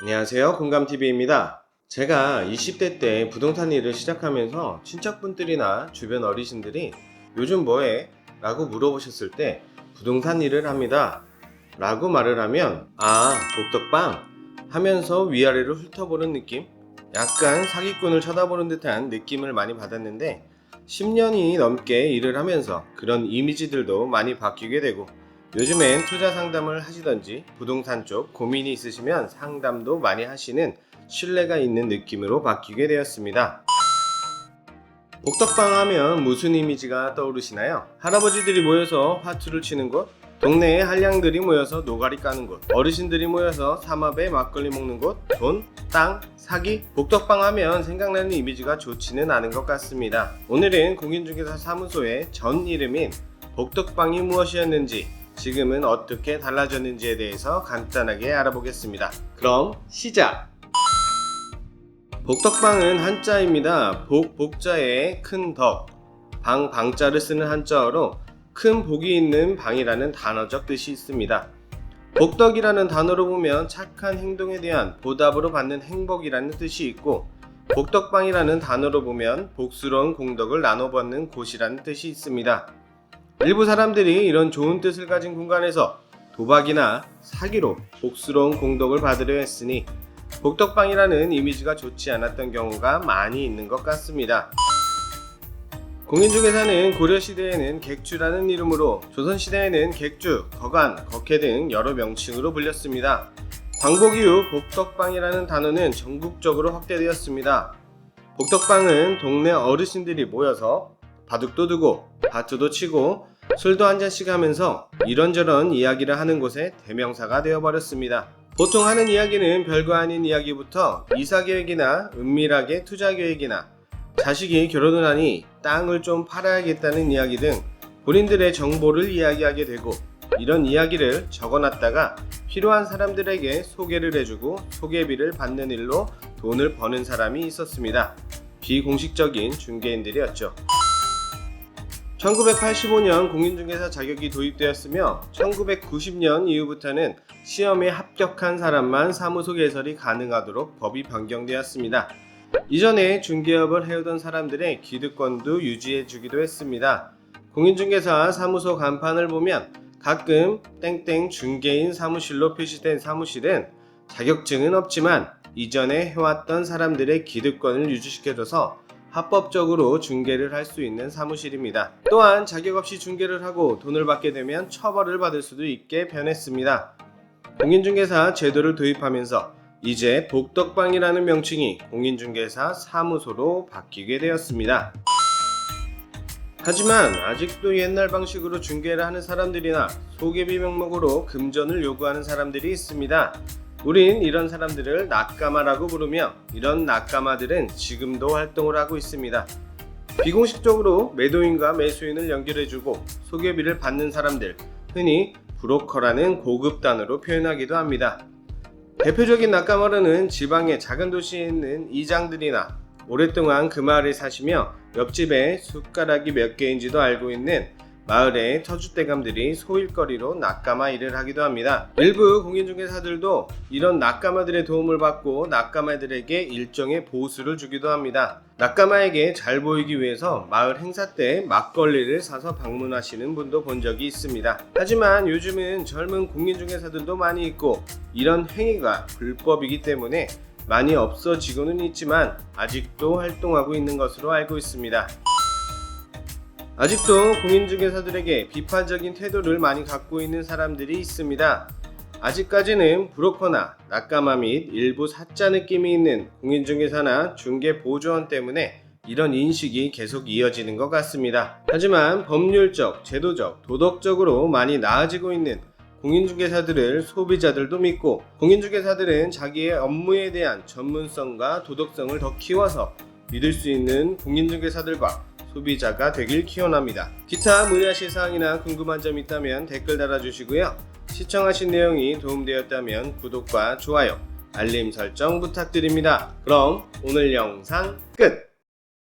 안녕하세요. 공감TV입니다. 제가 20대 때 부동산 일을 시작하면서 친척분들이나 주변 어르신들이 요즘 뭐해? 라고 물어보셨을 때 부동산 일을 합니다. 라고 말을 하면 아, 복덕방 하면서 위아래로 훑어보는 느낌? 약간 사기꾼을 쳐다보는 듯한 느낌을 많이 받았는데 10년이 넘게 일을 하면서 그런 이미지들도 많이 바뀌게 되고 요즘엔 투자 상담을 하시던지 부동산 쪽 고민이 있으시면 상담도 많이 하시는 신뢰가 있는 느낌으로 바뀌게 되었습니다. 복덕방 하면 무슨 이미지가 떠오르시나요? 할아버지들이 모여서 화투를 치는 곳, 동네에 한량들이 모여서 노가리 까는 곳, 어르신들이 모여서 삼합에 막걸리 먹는 곳, 돈, 땅, 사기, 복덕방 하면 생각나는 이미지가 좋지는 않은 것 같습니다. 오늘은 공인중개사 사무소의 전 이름인 복덕방이 무엇이었는지, 지금은 어떻게 달라졌는지에 대해서 간단하게 알아보겠습니다. 그럼 시작! 복덕방은 한자입니다. 복, 복자에 큰 덕, 방, 방자를 쓰는 한자어로 큰 복이 있는 방이라는 단어적 뜻이 있습니다. 복덕이라는 단어로 보면 착한 행동에 대한 보답으로 받는 행복이라는 뜻이 있고 복덕방이라는 단어로 보면 복스러운 공덕을 나눠받는 곳이라는 뜻이 있습니다. 일부 사람들이 이런 좋은 뜻을 가진 공간에서 도박이나 사기로 복스러운 공덕을 받으려 했으니 복덕방이라는 이미지가 좋지 않았던 경우가 많이 있는 것 같습니다. 공인중개사는 고려시대에는 객주라는 이름으로 조선시대에는 객주, 거간, 거캐 등 여러 명칭으로 불렸습니다. 광복 이후 복덕방이라는 단어는 전국적으로 확대되었습니다. 복덕방은 동네 어르신들이 모여서 바둑도 두고 바투도 치고 술도 한 잔씩 하면서 이런저런 이야기를 하는 곳의 대명사가 되어버렸습니다. 보통 하는 이야기는 별거 아닌 이야기부터 이사 계획이나 은밀하게 투자 계획이나 자식이 결혼을 하니 땅을 좀 팔아야겠다는 이야기 등 본인들의 정보를 이야기하게 되고 이런 이야기를 적어놨다가 필요한 사람들에게 소개를 해주고 소개비를 받는 일로 돈을 버는 사람이 있었습니다. 비공식적인 중개인들이었죠. 1985년 공인중개사 자격이 도입되었으며 1990년 이후부터는 시험에 합격한 사람만 사무소 개설이 가능하도록 법이 변경되었습니다. 이전에 중개업을 해오던 사람들의 기득권도 유지해주기도 했습니다. 공인중개사 사무소 간판을 보면 가끔 땡땡 중개인 사무실로 표시된 사무실은 자격증은 없지만 이전에 해왔던 사람들의 기득권을 유지시켜줘서 합법적으로 중개를 할 수 있는 사무실입니다. 또한 자격 없이 중개를 하고 돈을 받게 되면 처벌을 받을 수도 있게 변했습니다. 공인중개사 제도를 도입하면서 이제 복덕방이라는 명칭이 공인중개사 사무소로 바뀌게 되었습니다. 하지만 아직도 옛날 방식으로 중개를 하는 사람들이나 소개비 명목으로 금전을 요구하는 사람들이 있습니다. 우린 이런 사람들을 낙가마라고 부르며 이런 낙가마들은 지금도 활동을 하고 있습니다. 비공식적으로 매도인과 매수인을 연결해주고 소개비를 받는 사람들, 흔히 브로커라는 고급 단어로 표현하기도 합니다. 대표적인 낙가마루는 지방의 작은 도시에 있는 이장들이나 오랫동안 그 마을에 사시며 옆집에 숟가락이 몇 개인지도 알고 있는 마을의 터줏대감들이 소일거리로 낙가마 일을 하기도 합니다. 일부 공인중개사들도 이런 낙가마들의 도움을 받고 낙가마들에게 일정의 보수를 주기도 합니다. 낙가마에게 잘 보이기 위해서 마을 행사 때 막걸리를 사서 방문하시는 분도 본 적이 있습니다. 하지만 요즘은 젊은 공인중개사들도 많이 있고 이런 행위가 불법이기 때문에 많이 없어지고는 있지만 아직도 활동하고 있는 것으로 알고 있습니다. 아직도 공인중개사들에게 비판적인 태도를 많이 갖고 있는 사람들이 있습니다. 아직까지는 브로커나 낙가마 및 일부 사자 느낌이 있는 공인중개사나 중개보조원 때문에 이런 인식이 계속 이어지는 것 같습니다. 하지만 법률적, 제도적, 도덕적으로 많이 나아지고 있는 공인중개사들을 소비자들도 믿고 공인중개사들은 자기의 업무에 대한 전문성과 도덕성을 더 키워서 믿을 수 있는 공인중개사들과 소비자가 되길 기원합니다. 기타 문의하실 사항이나 궁금한 점 있다면 댓글 달아주시고요. 시청하신 내용이 도움되었다면 구독과 좋아요, 알림 설정 부탁드립니다. 그럼 오늘 영상 끝!